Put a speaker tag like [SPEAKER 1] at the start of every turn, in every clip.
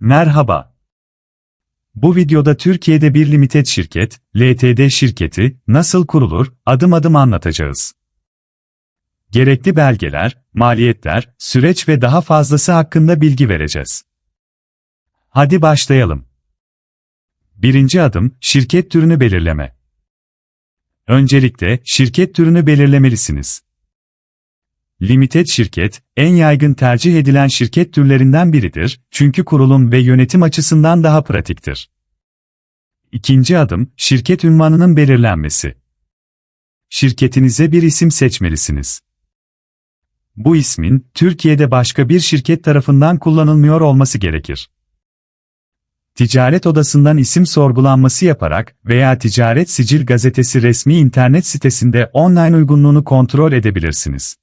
[SPEAKER 1] Merhaba. Bu videoda Türkiye'de bir limited şirket, LTD şirketi, nasıl kurulur, adım adım anlatacağız. Gerekli belgeler, maliyetler, süreç ve daha fazlası hakkında bilgi vereceğiz. Hadi başlayalım. Birinci adım, şirket türünü belirleme. Öncelikle, şirket türünü belirlemelisiniz. Limited şirket, en yaygın tercih edilen şirket türlerinden biridir, çünkü kurulum ve yönetim açısından daha pratiktir. İkinci adım, şirket ünvanının belirlenmesi. Şirketinize bir isim seçmelisiniz. Bu ismin, Türkiye'de başka bir şirket tarafından kullanılmıyor olması gerekir. Ticaret odasından isim sorgulanması yaparak veya Ticaret Sicil Gazetesi resmi internet sitesinde online uygunluğunu kontrol edebilirsiniz.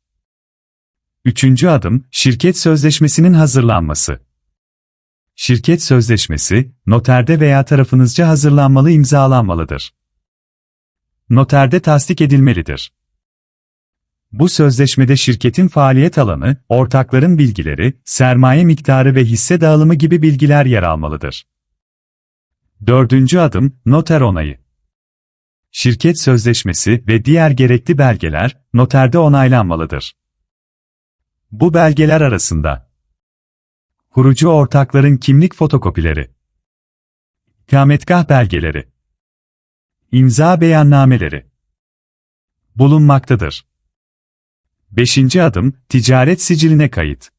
[SPEAKER 1] Üçüncü adım, şirket sözleşmesinin hazırlanması. Şirket sözleşmesi, noterde veya tarafınızca hazırlanmalı imzalanmalıdır. Noterde tasdik edilmelidir. Bu sözleşmede şirketin faaliyet alanı, ortakların bilgileri, sermaye miktarı ve hisse dağılımı gibi bilgiler yer almalıdır. Dördüncü adım, noter onayı. Şirket sözleşmesi ve diğer gerekli belgeler, noterde onaylanmalıdır. Bu belgeler arasında Kurucu ortakların kimlik fotokopileri İkametgah belgeleri İmza beyannameleri bulunmaktadır. Beşinci adım, ticaret siciline kayıt.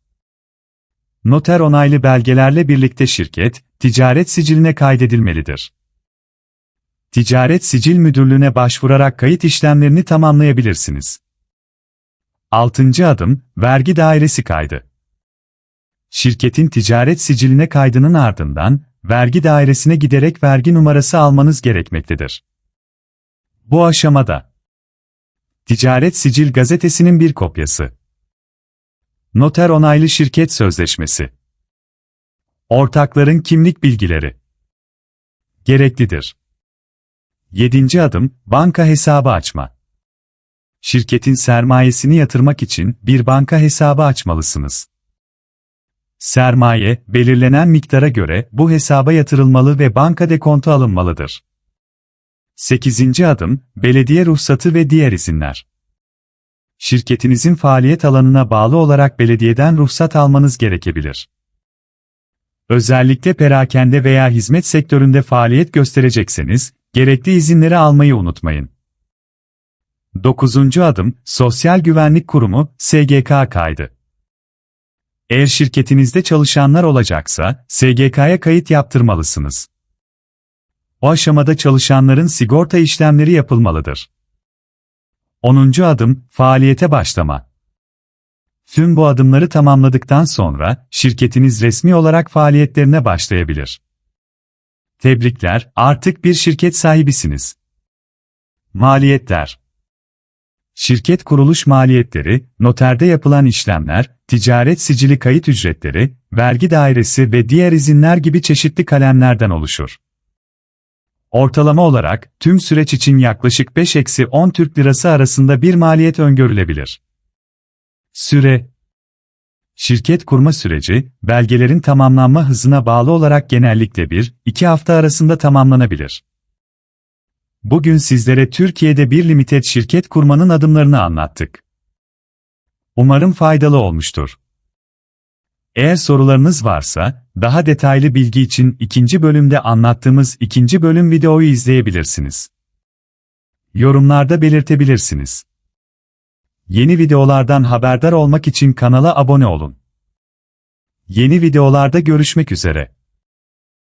[SPEAKER 1] Noter onaylı belgelerle birlikte şirket, ticaret siciline kaydedilmelidir. Ticaret Sicil Müdürlüğü'ne başvurarak kayıt işlemlerini tamamlayabilirsiniz. Altıncı adım, vergi dairesi kaydı. Şirketin ticaret siciline kaydının ardından, vergi dairesine giderek vergi numarası almanız gerekmektedir. Bu aşamada, Ticaret Sicil Gazetesi'nin bir kopyası. Noter onaylı şirket sözleşmesi. Ortakların kimlik bilgileri. Gereklidir. 7. adım, banka hesabı açma. Şirketin sermayesini yatırmak için bir banka hesabı açmalısınız. Sermaye, belirlenen miktara göre bu hesaba yatırılmalı ve banka dekontu alınmalıdır. 8. adım, belediye ruhsatı ve diğer izinler. Şirketinizin faaliyet alanına bağlı olarak belediyeden ruhsat almanız gerekebilir. Özellikle perakende veya hizmet sektöründe faaliyet gösterecekseniz, gerekli izinleri almayı unutmayın. 9. adım, Sosyal Güvenlik Kurumu, SGK kaydı. Eğer şirketinizde çalışanlar olacaksa, SGK'ya kayıt yaptırmalısınız. O aşamada çalışanların sigorta işlemleri yapılmalıdır. 10. adım, faaliyete başlama. Tüm bu adımları tamamladıktan sonra, şirketiniz resmi olarak faaliyetlerine başlayabilir. Tebrikler, artık bir şirket sahibisiniz. Maliyetler Şirket kuruluş maliyetleri, noterde yapılan işlemler, ticaret sicili kayıt ücretleri, vergi dairesi ve diğer izinler gibi çeşitli kalemlerden oluşur. Ortalama olarak, tüm süreç için yaklaşık 5-10 Türk Lirası arasında bir maliyet öngörülebilir. Süre Şirket kurma süreci, belgelerin tamamlanma hızına bağlı olarak genellikle 1-2 hafta arasında tamamlanabilir. Bugün sizlere Türkiye'de bir limited şirket kurmanın adımlarını anlattık. Umarım faydalı olmuştur. Eğer sorularınız varsa, daha detaylı bilgi için ikinci bölümde anlattığımız ikinci bölüm videoyu izleyebilirsiniz. Yorumlarda belirtebilirsiniz. Yeni videolardan haberdar olmak için kanala abone olun. Yeni videolarda görüşmek üzere.